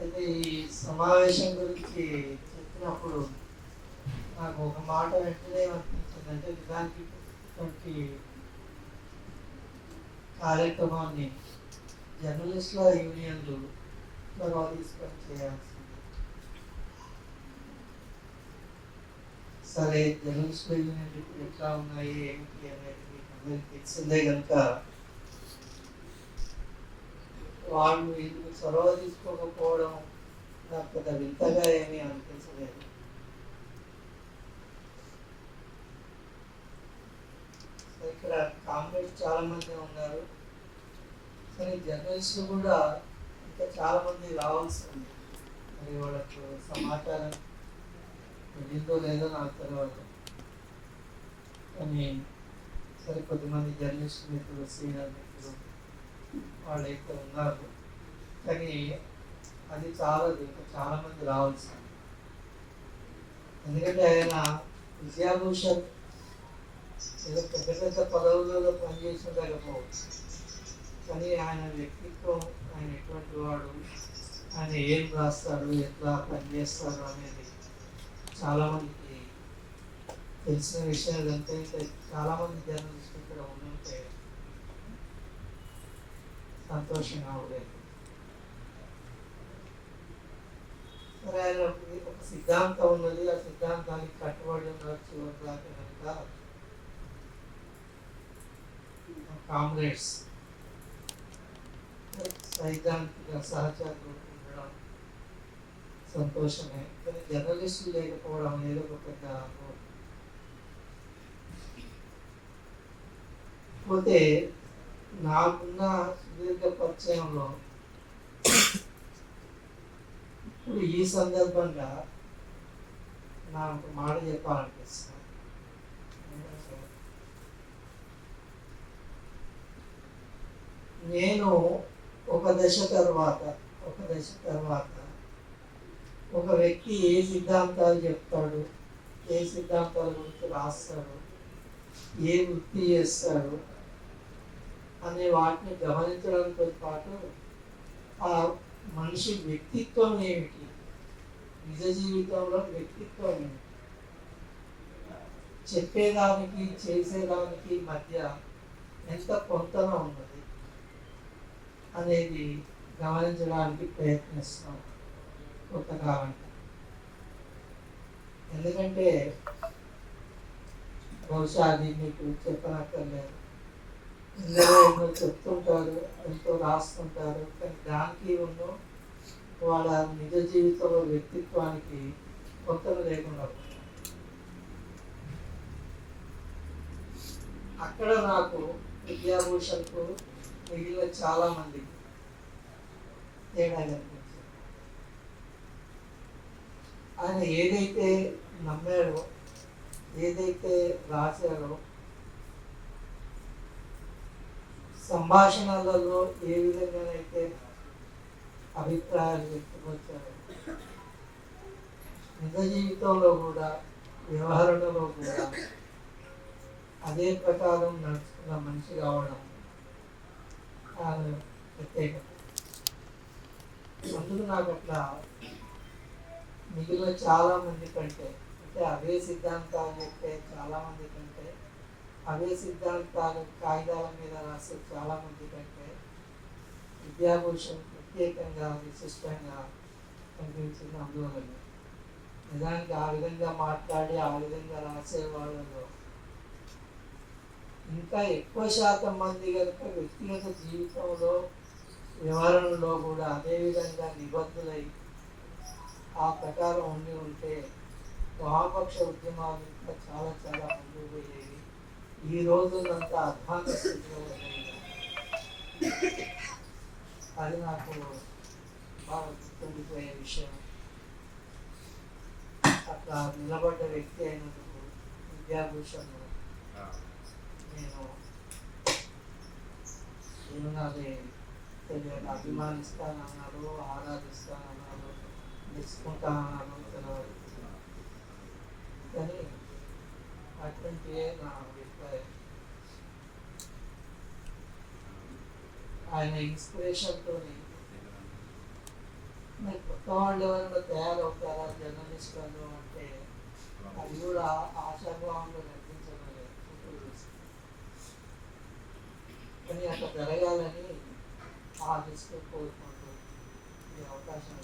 అయితే ఈ సమావేశం గురించి చెప్పినప్పుడు నాకు ఒక మాట వెంటనే అనిపించింది అంటే నిజానికి ఇటువంటి కార్యక్రమాన్ని జర్నలిస్టుల యూనియన్లు త్వరగా తీసుకొని చేయాల్సింది. సరే జర్నలిస్టుల యూనియన్లు ఇప్పుడు ఎట్లా ఉన్నాయి ఏమిటి అనేది అందరికీ తెలిసిందే కనుక వాళ్ళు ఇందుకు చొరవ తీసుకోకపోవడం నాకు పెద్ద వింతగా ఏమీ అనిపించలేదు. సో ఇక్కడ కామ్రేడ్స్ చాలా మంది ఉన్నారు. సరే జర్నలిస్టులు కూడా ఇంకా చాలా మంది రావాల్సి ఉంది. మరి వాళ్ళకు సమాచారం తెలియదో లేదో నాకు తెలియదు కానీ సరే కొద్దిమంది జర్నలిస్ట్ మిత్రులు సీనియర్ మిత్రులు వాళ్ళు అయితే ఉన్నారు. కానీ అది చాలదు ఇంకా చాలా మంది రావాల్సింది ఎందుకంటే ఆయన విజయాభూషణ్ ఏదో పెద్ద పెద్ద పదవులలో పనిచేసి కానీ ఆయన వ్యక్తిత్వం ఆయన ఎటువంటి వాడు ఆయన ఏం రాస్తాడు ఎట్లా పనిచేస్తాడు అనేది చాలామందికి తెలిసిన విషయాలు ఇదంతా ఇంకా చాలామంది జర్నలిస్ట్ ఇక్కడ ఉండుంటే సంతోషంగా ఉండేది సరే ఆయన ఒక- సిద్ధాంతం ఉన్నది. ఆ సిద్ధాంతానికి కట్టుబడి ఉండవచ్చు చివరి కనుక కామ్రేడ్స్. సైద్ధాంతిక సహచరులు ఉండడం సంతోషమే. కానీ జర్నలిస్టులు లేకపోవడం ఏదో ఒక పెద్ద పోతే నాకున్న సుదీర్ఘ పరిచయంలో ఇప్పుడు ఈ సందర్భంగా నాకు ఒక మాట చెప్పాలనిపిస్తుంది. నేను ఒక దశ తర్వాత ఒక దశ తర్వాత ఒక వ్యక్తి ఏ సిద్ధాంతాలు చెప్తాడు ఏ సిద్ధాంతాల గురించి రాస్తాడు ఏ వృత్తి చేస్తాడు అనే వాటిని గమనించడంతో పాటు ఆ మనిషి వ్యక్తిత్వం ఏమిటి? నిజ జీవితంలో వ్యక్తిత్వం ఏమిటి? చెప్పేదానికి చేసేదానికి మధ్య ఎంత కొంతన ఉన్నది అనేది గమనించడానికి ప్రయత్నిస్తున్నాం కొంతకాలం. ఎందుకంటే బహుశా అది మీకు చెప్పనక్కర్లేదు. ఇందులో ఎన్నో చెప్తుంటారు ఎంతో రాస్తుంటారు. కానీ దానికి ఉన్న వాళ్ళ నిజ జీవితంలో వ్యక్తిత్వానికి కొత్తలు లేకుండా అక్కడ నాకు విద్యాభూషణ్కు మిగిలిన చాలా మంది తేడా కనిపించింది ఆయన ఏదైతే నమ్మాడో ఏదైతే రాశారో సంభాషణలలో ఏ విధంగానైతే అభిప్రాయాలు వ్యక్తపరిచారు నిజ జీవితంలో కూడా వ్యవహరణలో కూడా అదే ప్రకారం నడుచుకున్న మనిషి కావడం ఆయన ప్రత్యేకత. అందుకు నాకు అట్లా మిగిలిన చాలా మంది కంటే అంటే అవే సిద్ధాంతాలు చెప్పే చాలా మంది కంటే అవే సిద్ధాంతాలు కాగితాల మీద రాసే చాలా మంది కంటే విద్యాభూషణ్ ప్రత్యేకంగా విశిష్టంగా కనిపించింది అందువలన నిజానికి ఆ విధంగా మాట్లాడి ఆ విధంగా రాసే వాళ్ళలో ఇంకా ఎక్కువ శాతం మంది కనుక వ్యక్తిగత జీవితంలో వివరణలో కూడా అదే విధంగా నిబద్ధులై ఆ ప్రకారం ఉండి ఉంటే వామపక్ష ఉద్యమాలు ఇంకా చాలా చాలా ముందుకు పోయేవి. ఈ రోజునంతా అధ్వాన స్థితిలో అది నాకు బాగా గుర్తుండిపోయే విషయం. అట్లా నిలబడ్డ వ్యక్తి అయినందుకు విద్యాభూషణ్ నేను ఏమనాలి తెలియదు అభిమానిస్తానన్నాడు ఆరాధిస్తానన్నాడు మెచ్చుకుంటానన్నాడు తెలియదు కానీ ఆయన నా అభిప్రాయం ఆయన వాళ్ళు ఎవరైనా తయారవుతారా జర్నలిస్టులు అంటే అది కూడా ఆశాభావంలో కనిపించడం కానీ అట్లా జరగాలని ఆశిస్తూ కోరుకుంటూ ఈ అవకాశం